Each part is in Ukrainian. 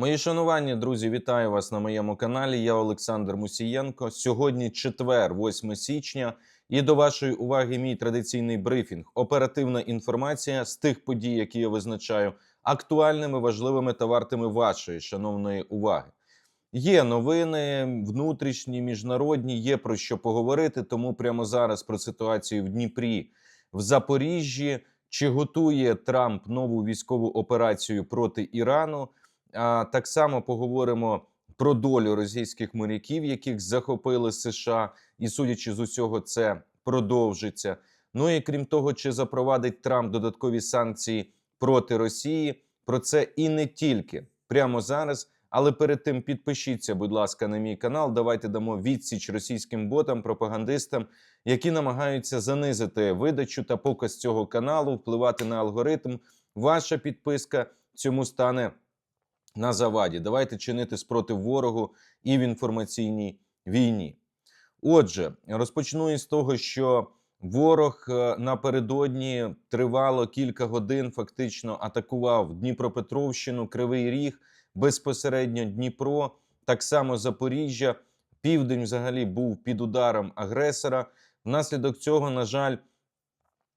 Мої шанування, друзі, вітаю вас на моєму каналі. Я Олександр Мусієнко. Сьогодні четвер, 8 січня, і до вашої уваги мій традиційний брифінг. Оперативна інформація з тих подій, які я визначаю актуальними, важливими та вартими вашої шановної уваги. Є новини внутрішні, міжнародні, є про що поговорити. Тому прямо зараз про ситуацію в Дніпрі, в Запоріжжі. Чи готує Трамп нову військову операцію проти Ірану? А так само поговоримо про долю російських моряків, яких захопили США, і судячи з усього, це продовжиться. Ну і крім того, чи запровадить Трамп додаткові санкції проти Росії? Про це і не тільки прямо зараз. Але перед тим підпишіться, будь ласка, на мій канал. Давайте дамо відсіч російським ботам, пропагандистам, які намагаються занизити видачу та показ цього каналу, впливати на алгоритм. Ваша підписка цьому стане на заваді. Давайте чинити спротив ворогу і в інформаційній війні. Отже, розпочну із того, що ворог е, напередодні тривало кілька годин, фактично атакував Дніпропетровщину, Кривий Ріг, безпосередньо Дніпро, так само Запоріжжя. Південь взагалі був під ударом агресора. Внаслідок цього, на жаль,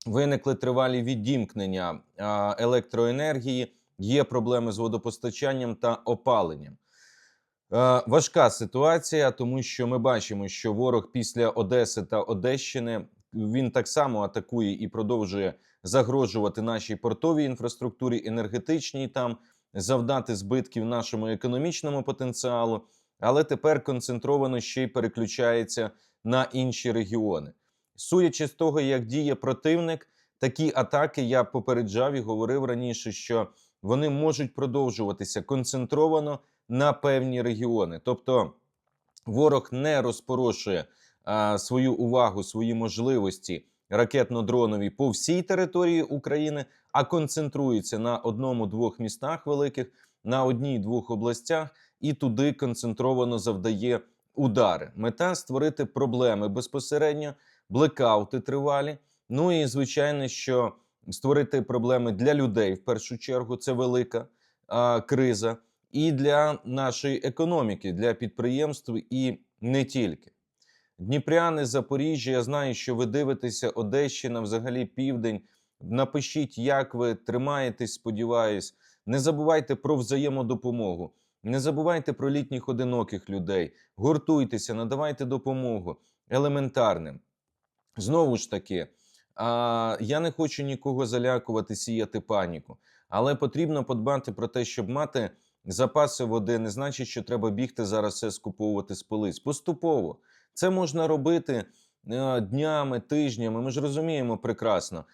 виникли тривалі відімкнення електроенергії, є проблеми з водопостачанням та опаленням. Е, Важка ситуація, тому що ми бачимо, що ворог після Одеси та Одещини він так само атакує і продовжує загрожувати нашій портовій інфраструктурі, енергетичній там, завдати збитків нашому економічному потенціалу, але тепер концентровано ще й переключається на інші регіони. Судячи з того, як діє противник, такі атаки я попереджав і говорив раніше, що вони можуть продовжуватися концентровано на певні регіони. Тобто ворог не розпорошує а, свою увагу, свої можливості ракетно-дронові по всій території України, а концентрується на одному-двох містах великих, на одній-двох областях, і туди концентровано завдає удари. Мета створити проблеми безпосередньо, блекаути тривалі. Ну і звичайно, що створити проблеми для людей в першу чергу це велика а, криза, і для нашої економіки, для підприємств, і не тільки. Дніпряни, Запоріжжя, я знаю, що ви дивитеся Одещина, взагалі південь. Напишіть, як ви тримаєтесь, сподіваюсь. Не забувайте про взаємодопомогу. Не забувайте про літніх одиноких людей. Гуртуйтеся, надавайте допомогу елементарним. Знову ж таки, а, я не хочу нікого залякувати, сіяти паніку, але потрібно подбати про те, щоб мати запаси води. Не значить, що треба бігти зараз все скуповувати з полиць. Поступово це можна робити е, днями, тижнями. Ми ж розуміємо прекрасно. Е,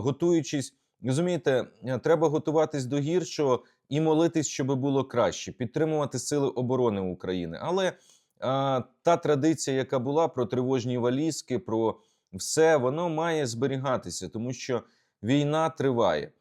готуючись, розумієте, е, треба готуватись до гіршого і молитись, щоб було краще, підтримувати сили оборони України. Але та традиція, яка була про тривожні валізки, про все, воно має зберігатися, тому що війна триває.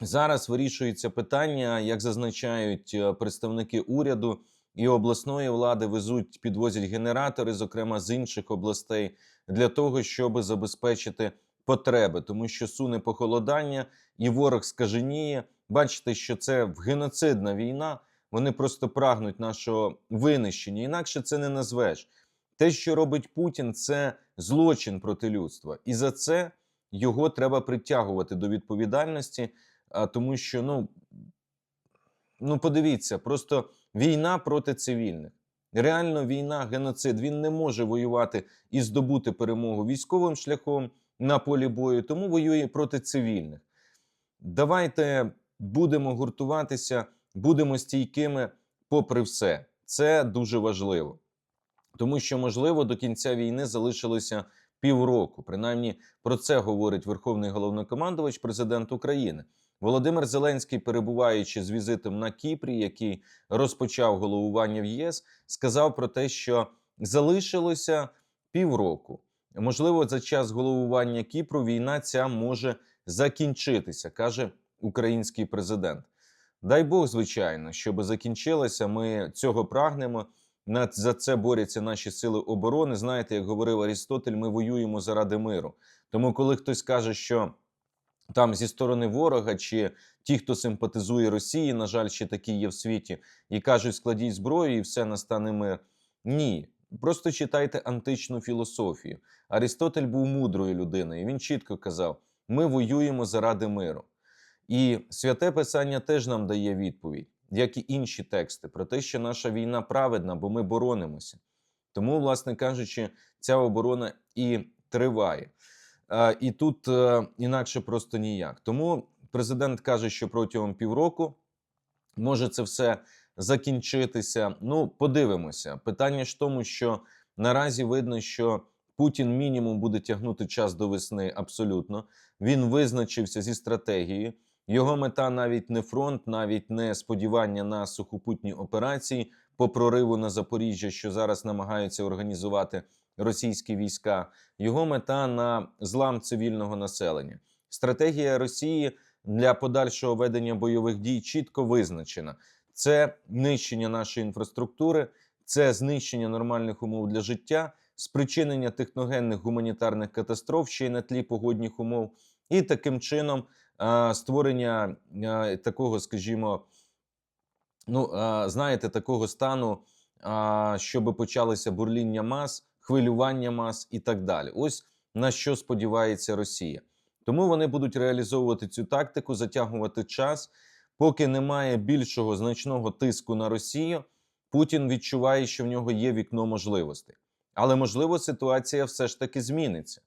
Зараз вирішується питання, як зазначають е, представники уряду і обласної влади, везуть, підвозять генератори, зокрема з інших областей, для того, щоб забезпечити потреби, тому що суне похолодання і ворог скаженіє. Бачите, що це геноцидна війна. Вони просто прагнуть нашого винищення. Інакше це не назвеш. Те, що робить Путін, це злочин проти людства, і за це його треба притягувати до відповідальності, тому що ну, ну подивіться, просто війна проти цивільних. Реально війна, геноцид. Він не може воювати і здобути перемогу військовим шляхом на полі бою, тому воює проти цивільних. Давайте будемо гуртуватися, будемо стійкими попри все. Це дуже важливо. Тому що, можливо, до кінця війни залишилося півроку. Принаймні про це говорить Верховний головнокомандувач, президент України. Володимир Зеленський, перебуваючи з візитом на Кіпрі, який розпочав головування в ЄС, сказав про те, що залишилося півроку. Можливо, за час головування Кіпру війна ця може закінчитися, каже український президент. Дай Бог, звичайно, щоб закінчилася. Ми цього прагнемо. За це борються наші сили оборони. Знаєте, як говорив Арістотель, ми воюємо заради миру. Тому, коли хтось каже, що там зі сторони ворога чи ті, хто симпатизує Росії, на жаль, ще такі є в світі, і кажуть, складіть зброю, і все настане мир. Ні. Просто читайте античну філософію. Арістотель був мудрою людиною. і Він чітко казав: ми воюємо заради миру. І святе Писання теж нам дає відповідь, як і інші тексти, про те, що наша війна праведна, бо ми боронимося. Тому, власне кажучи, ця оборона і триває. І тут е, інакше просто ніяк. Тому президент каже, що протягом півроку може це все закінчитися. Ну, подивимося. Питання ж тому, що наразі видно, що Путін мінімум буде тягнути час до весни абсолютно. Він визначився зі стратегією. Його мета навіть не фронт, навіть не сподівання на сухопутні операції по прориву на Запоріжжя, що зараз намагаються організувати російські війська. Його мета на злам цивільного населення. Стратегія Росії для подальшого ведення бойових дій чітко визначена: це нищення нашої інфраструктури, це знищення нормальних умов для життя, спричинення техногенних гуманітарних катастроф ще й на тлі погодних умов, і таким чином створення такого, скажімо, ну знаєте, такого стану, щоб почалося бурління мас, хвилювання мас і так далі. Ось на що сподівається Росія. Тому вони будуть реалізовувати цю тактику, затягувати час, поки немає більшого значного тиску на Росію. Путін відчуває, що в нього є вікно можливостей. Але можливо ситуація все ж таки зміниться.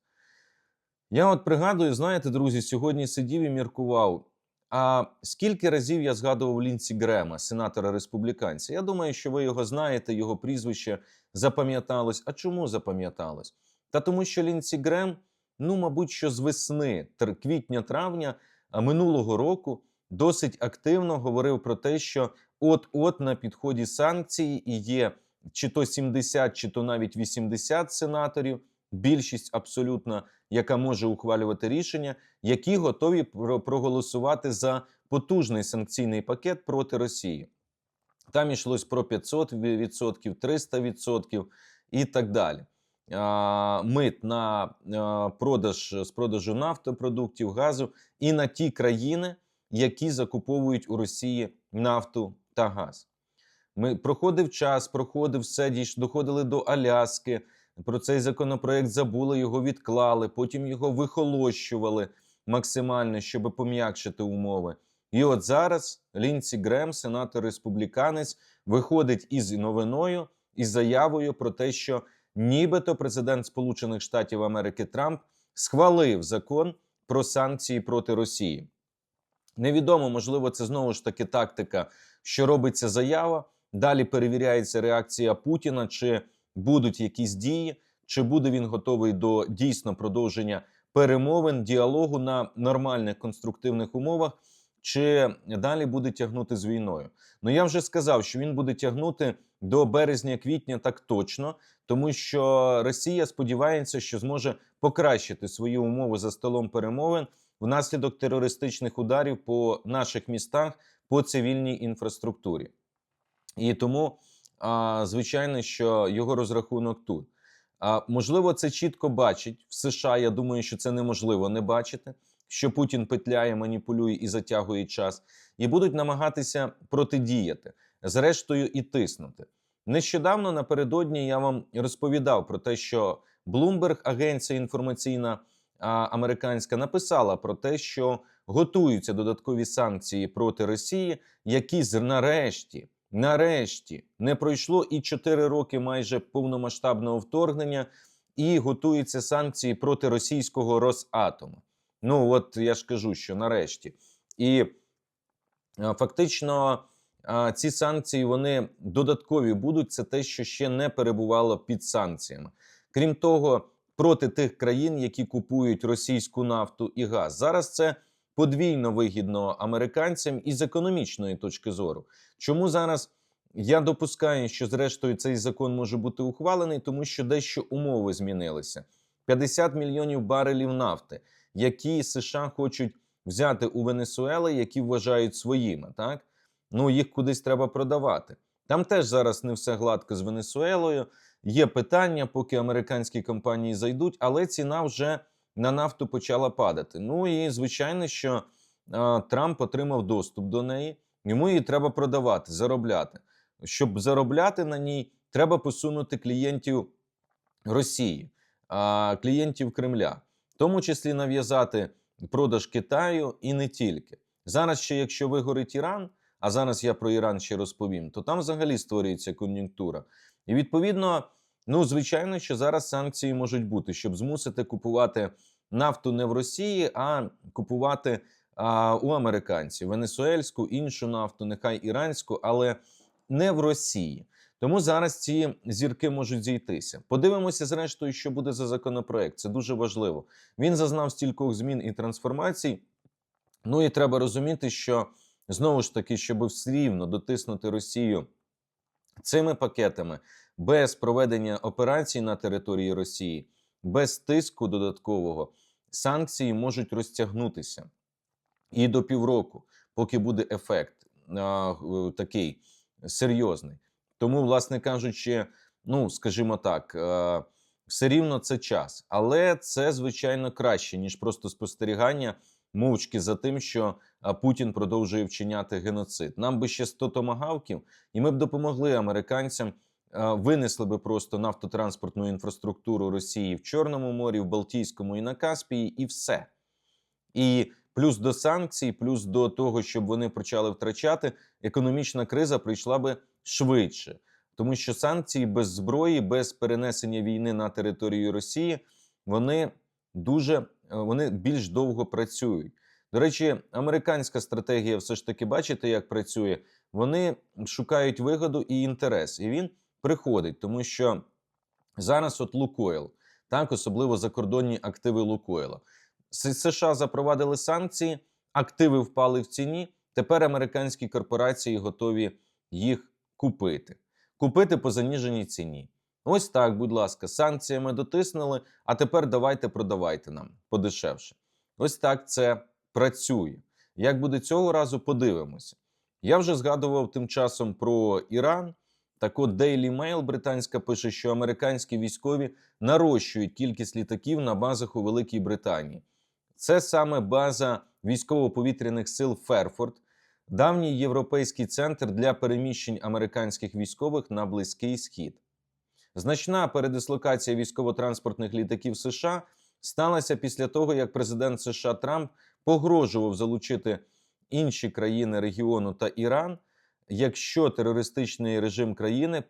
Я от пригадую, знаєте, друзі, сьогодні сидів і міркував. А скільки разів я згадував Лінці Грема, сенатора республіканця? Я думаю, що ви його знаєте, його прізвище запам'яталось. А чому запам'яталось? Та тому, що Лінці Грем, ну, мабуть, що з весни, квітня-травня минулого року досить активно говорив про те, що от-от на підході санкції і є чи то 70, чи то навіть 80 сенаторів, більшість абсолютна, яка може ухвалювати рішення, які готові проголосувати за потужний санкційний пакет проти Росії. Там йшлось про 500%, 300% і так далі. Мит на продаж з продажу нафтопродуктів, газу і на ті країни, які закуповують у Росії нафту та газ. Ми проходив час, проходив все, доходили до Аляски. Про цей законопроект забули, його відклали, потім його вихолощували максимально, щоб пом'якшити умови. І от зараз Лінці Грем, сенатор республіканець, виходить із новиною із заявою про те, що нібито президент Сполучених Штатів Америки Трамп схвалив закон про санкції проти Росії. Невідомо, можливо, це знову ж таки тактика, що робиться заява. Далі перевіряється реакція Путіна, чи будуть якісь дії, чи буде він готовий до дійсно продовження перемовин, діалогу на нормальних конструктивних умовах, чи далі буде тягнути з війною. Ну я вже сказав, що він буде тягнути до березня-квітня так точно, тому що Росія сподівається, що зможе покращити свої умови за столом перемовин внаслідок терористичних ударів по наших містах по цивільній інфраструктурі. І тому, а, звичайно, що його розрахунок тут. А, Можливо, це чітко бачить в США. Я думаю, що це неможливо не бачити, що Путін петляє, маніпулює і затягує час, і будуть намагатися протидіяти, зрештою, і тиснути. Нещодавно напередодні я вам розповідав про те, що Bloomberg, агенція інформаційна а, американська, написала про те, що готуються додаткові санкції проти Росії, які нарешті. Нарешті не пройшло і 4 роки майже повномасштабного вторгнення, і готуються санкції проти російського Росатому. Ну от я ж кажу, що нарешті. І фактично ці санкції вони додаткові будуть. Це те, що ще не перебувало під санкціями. Крім того, проти тих країн, які купують російську нафту і газ. Зараз це подвійно вигідно американцям із економічної точки зору. Чому зараз я допускаю, що зрештою цей закон може бути ухвалений, тому що дещо умови змінилися: 50 мільйонів барелів нафти, які США хочуть взяти у Венесуели, які вважають своїми, так ну їх кудись треба продавати. Там теж зараз не все гладко з Венесуелою. Є питання, поки американські компанії зайдуть, але ціна вже на нафту почала падати. Ну і звичайно, що а, Трамп отримав доступ до неї. Йому її треба продавати, заробляти. Щоб заробляти на ній, треба посунути клієнтів Росії, а, клієнтів Кремля, в тому числі нав'язати продаж Китаю і не тільки. Зараз ще, якщо вигорить Іран, а зараз я про Іран ще розповім, то там взагалі створюється кон'юнктура. І відповідно, ну звичайно, що зараз санкції можуть бути, щоб змусити купувати нафту не в Росії, а купувати а, у американців венесуельську, іншу нафту, нехай іранську, але не в Росії. Тому зараз ці зірки можуть зійтися. Подивимося, зрештою, що буде за законопроект. Це дуже важливо. Він зазнав стількох змін і трансформацій. Ну і треба розуміти, що знову ж таки, щоб все рівно дотиснути Росію цими пакетами без проведення операцій на території Росії, без тиску додаткового, санкції можуть розтягнутися і до півроку, поки буде ефект а, е, такий серйозний. Тому, власне кажучи, ну скажімо так, е, все рівно це час, але це звичайно краще ніж просто спостерігання мовчки за тим, що Путін продовжує вчиняти геноцид. Нам би ще 100 томагавків, і ми б допомогли американцям. Винесли би просто нафтотранспортну інфраструктуру Росії в Чорному морі, в Балтійському і на Каспії, і все. І плюс до санкцій, плюс до того, щоб вони почали втрачати, економічна криза прийшла би швидше, тому що санкції без зброї, без перенесення війни на територію Росії, вони дуже е, вони більш довго працюють. До речі, американська стратегія, все ж таки, бачите, як працює. Вони шукають вигоду і інтерес, і він приходить, тому що зараз, от Лукойл, так особливо закордонні активи Лукойла. США запровадили санкції, активи впали в ціні. Тепер американські корпорації готові їх купити, купити по заніженій ціні. Ось так, будь ласка, санкціями дотиснули, а тепер давайте продавайте нам подешевше. Ось так це працює. Як буде цього разу, подивимося. Я вже згадував тим часом про Іран. Так от Daily Mail британська пише, що американські військові нарощують кількість літаків на базах у Великій Британії. Це саме база військово-повітряних сил Ферфорд, давній європейський центр для переміщень американських військових на Близький Схід. Значна передислокація військово-транспортних літаків США сталася після того, як президент США Трамп погрожував залучити інші країни регіону та Іран, якщо терористичний режим країни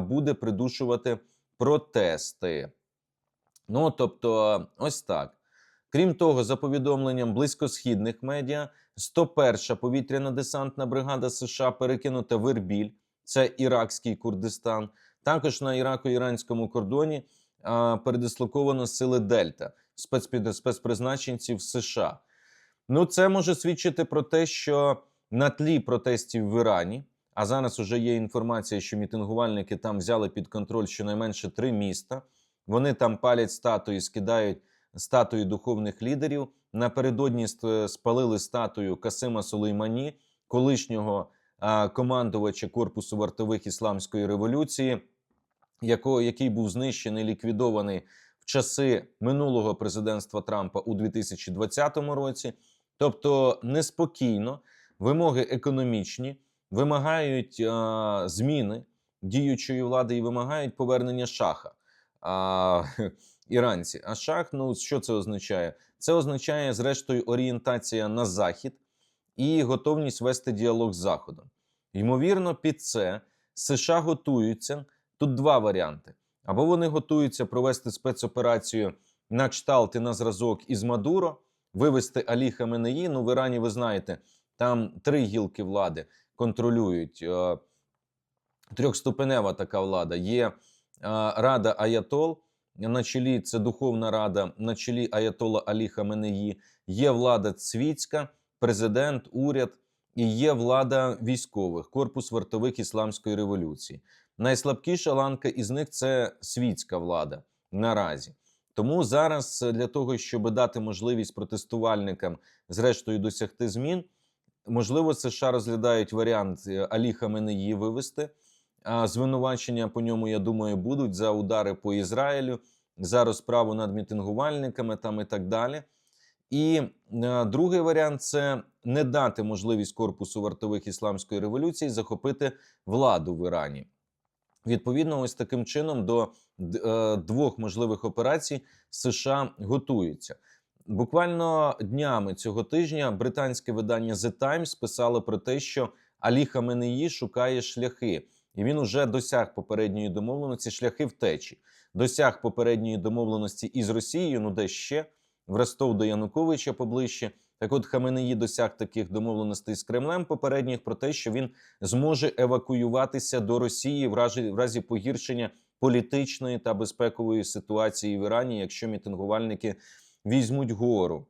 буде придушувати протести. Ну тобто, ось так. Крім того, за повідомленням близькосхідних медіа, 101-ша повітряна десантна бригада США перекинута в Ербіль, це іракський Курдистан. Також на ірако-іранському кордоні а, передислоковано сили Дельта спецпризначенців США. Ну, це може свідчити про те, що на тлі протестів в Ірані, а зараз уже є інформація, що мітингувальники там взяли під контроль щонайменше три міста. Вони там палять статуї, скидають статуї духовних лідерів. Напередодні спалили статую Касима Сулеймані, колишнього командувача корпусу вартових ісламської революції, який був знищений, ліквідований в часи минулого президентства Трампа у 2020 році. Тобто неспокійно, вимоги економічні, вимагають а, зміни діючої влади і вимагають повернення шаха. А, іранці. А шах, ну що це означає? Це означає, зрештою, орієнтація на захід і готовність вести діалог з Заходом. Ймовірно, під це США готуються. Тут два варіанти: або вони готуються провести спецоперацію на кшталт і на зразок із Мадуро, вивести Алі Хаменеї. Ну, в Ірані, ви знаєте, там три гілки влади контролюють. е, Трьохступенева така влада. Є е, Рада Аятол, на чолі це Духовна Рада, на чолі Аятола Алі Хаменеї, є влада світська, президент, уряд і є влада військових, корпус вартових ісламської революції. Найслабкіша ланка із них це світська влада наразі. Тому зараз е, для того, щоб дати можливість протестувальникам зрештою досягти змін, можливо, США розглядають варіант е, Алі Хаменеї вивести. А звинувачення по ньому, я думаю, будуть за удари по Ізраїлю, за розправу над мітингувальниками там і так далі. І е, другий варіант це не дати можливість корпусу вартових ісламської революції захопити владу в Ірані. Відповідно, ось таким чином до е, двох можливих операцій США готуються. Буквально днями цього тижня британське видання The Times писало про те, що Алі Хаменеї шукає шляхи, і він уже досяг попередньої домовленості шляхи втечі, досяг попередньої домовленості із Росією, ну де ще в Ростов до Януковича поближче. Так от Хаменеї досяг таких домовленостей з Кремлем попередніх про те, що він зможе евакуюватися до Росії в разі, в разі погіршення політичної та безпекової ситуації в Ірані, якщо мітингувальники візьмуть гору.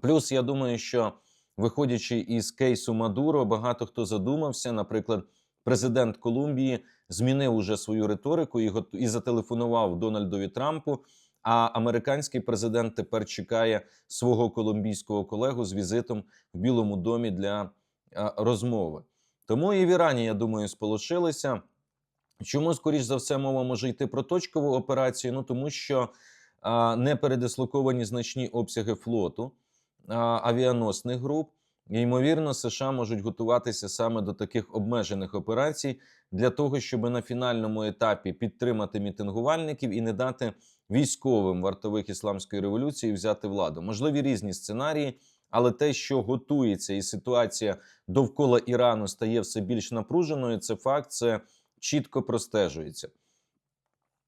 Плюс я думаю, що виходячи із кейсу Мадуро, багато хто задумався. Наприклад, президент Колумбії змінив уже свою риторику і і зателефонував Дональдові Трампу. А американський президент тепер чекає свого колумбійського колегу з візитом в Білому домі для е, розмови. Тому і в Ірані, я думаю, сполучилися. Чому, скоріш за все, мова може йти про точкову операцію? Ну тому що а, не передислоковані значні обсяги флоту а, авіаносних груп. І, ймовірно, США можуть готуватися саме до таких обмежених операцій для того, щоб на фінальному етапі підтримати мітингувальників і не дати військовим вартових ісламської революції взяти владу. Можливі різні сценарії, але те, що готується, і ситуація довкола Ірану стає все більш напруженою. Це факт, це чітко простежується.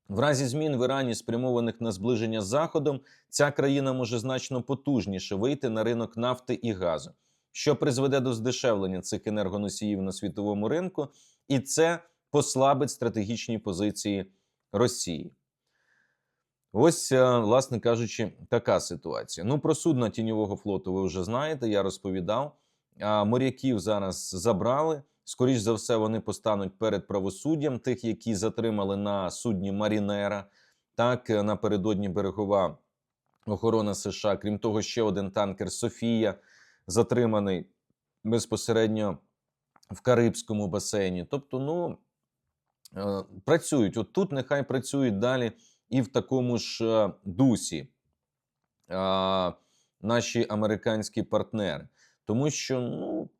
В разі змін в Ірані, спрямованих на зближення з Заходом, ця країна може значно потужніше вийти на ринок нафти і газу, що призведе до здешевлення цих енергоносіїв на світовому ринку, і це послабить стратегічні позиції Росії. Ось, е, власне кажучи, така ситуація. Ну, про судна тіньового флоту ви вже знаєте, я розповідав. А моряків зараз забрали. Скоріш за все, вони постануть перед правосуддям тих, які затримали на судні Марінера. Так, е, напередодні берегова охорона США. Крім того, ще один танкер Софія затриманий безпосередньо в Карибському басейні. Тобто, ну е, працюють. От тут нехай працюють далі і в такому ж е, дусі наші американські партнери. Тому що ну,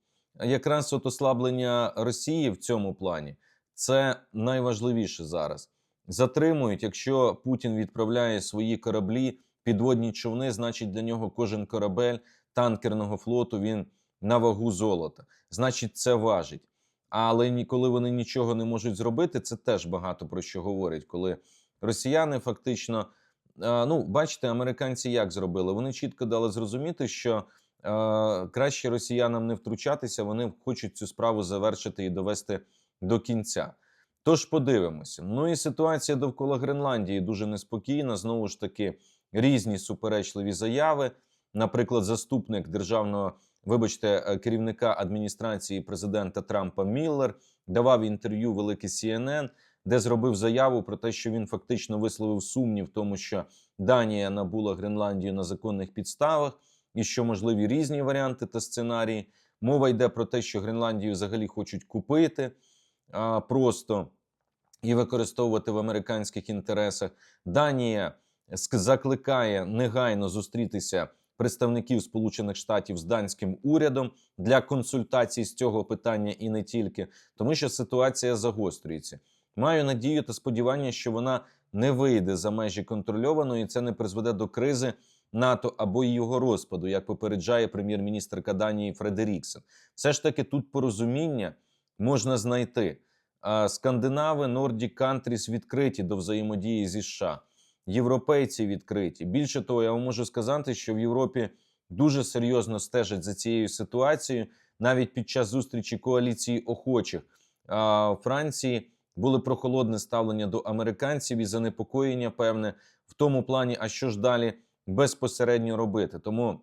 якраз от ослаблення Росії в цьому плані це найважливіше зараз. Затримують, якщо Путін відправляє свої кораблі, підводні човни, значить для нього кожен корабель танкерного флоту він на вагу золота. Значить, це важить. Але коли вони нічого не можуть зробити, це теж багато про що говорить. Коли росіяни фактично, е, ну бачите, американці як зробили? Вони чітко дали зрозуміти, що е, краще росіянам не втручатися, вони хочуть цю справу завершити і довести до кінця. Тож подивимося. Ну і ситуація довкола Гренландії дуже неспокійна. Знову ж таки, різні суперечливі заяви. Наприклад, заступник державного, вибачте, е, керівника адміністрації президента Трампа Міллер давав інтерв'ю велике CNN, де зробив заяву про те, що він фактично висловив сумнів в тому, що Данія набула Гренландію на законних підставах, і що можливі різні варіанти та сценарії. Мова йде про те, що Гренландію взагалі хочуть купити а, просто і використовувати в американських інтересах. Данія закликає негайно зустрітися представників Сполучених Штатів з данським урядом для консультацій з цього питання і не тільки, тому що ситуація загострюється. Маю надію та сподівання, що вона не вийде за межі контрольованої, і це не призведе до кризи НАТО або його розпаду, як попереджає прем'єр-міністрка Данії Фредеріксен. Все ж таки тут порозуміння можна знайти. Скандинави, Nordic Countries відкриті до взаємодії зі США. Європейці відкриті. Більше того, я вам можу сказати, що в Європі дуже серйозно стежать за цією ситуацією. Навіть під час зустрічі коаліції охочих в Франції були прохолодне ставлення до американців і занепокоєння певне в тому плані, а що ж далі безпосередньо робити. Тому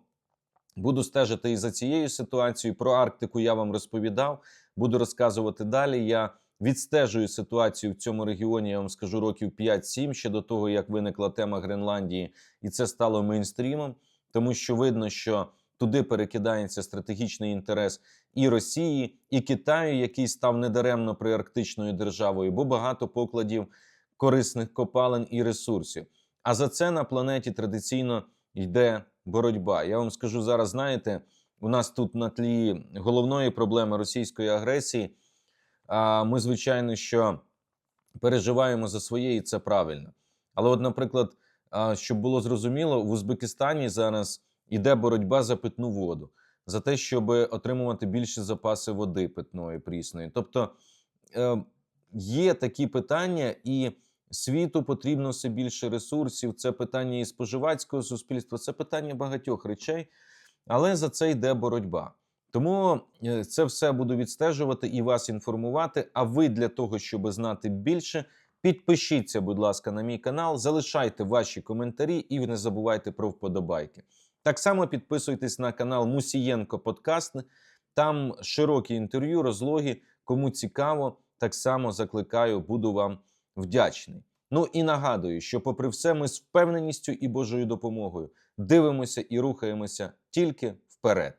буду стежити і за цією ситуацією. Про Арктику я вам розповідав. Буду розказувати далі. Я відстежую ситуацію в цьому регіоні. Я вам скажу років 5-7 ще до того, як виникла тема Гренландії, і це стало мейнстрімом, тому що видно, що туди перекидається стратегічний інтерес і Росії, і Китаю, який став недаремно приарктичною державою, бо багато покладів корисних копалин і ресурсів. А за це на планеті традиційно йде боротьба. Я вам скажу зараз, знаєте, у нас тут на тлі головної проблеми російської агресії. Ми, звичайно, що переживаємо за своє, і це правильно. Але, от, наприклад, щоб було зрозуміло, в Узбекистані зараз іде боротьба за питну воду, за те, щоб отримувати більші запаси води питної прісної. Тобто е, є такі питання, і світу потрібно все більше ресурсів. Це питання і споживацького суспільства, це питання багатьох речей, але за це йде боротьба. Тому е, це все буду відстежувати і вас інформувати. А ви для того, щоб знати більше, підпишіться, будь ласка, на мій канал, залишайте ваші коментарі і не забувайте про вподобайки. Так само підписуйтесь на канал Мусієнко Подкаст. Там широкі інтерв'ю, розлоги. Кому цікаво, так само закликаю, буду вам вдячний. Ну і нагадую, що, попри все, ми з впевненістю і Божою допомогою дивимося і рухаємося тільки вперед.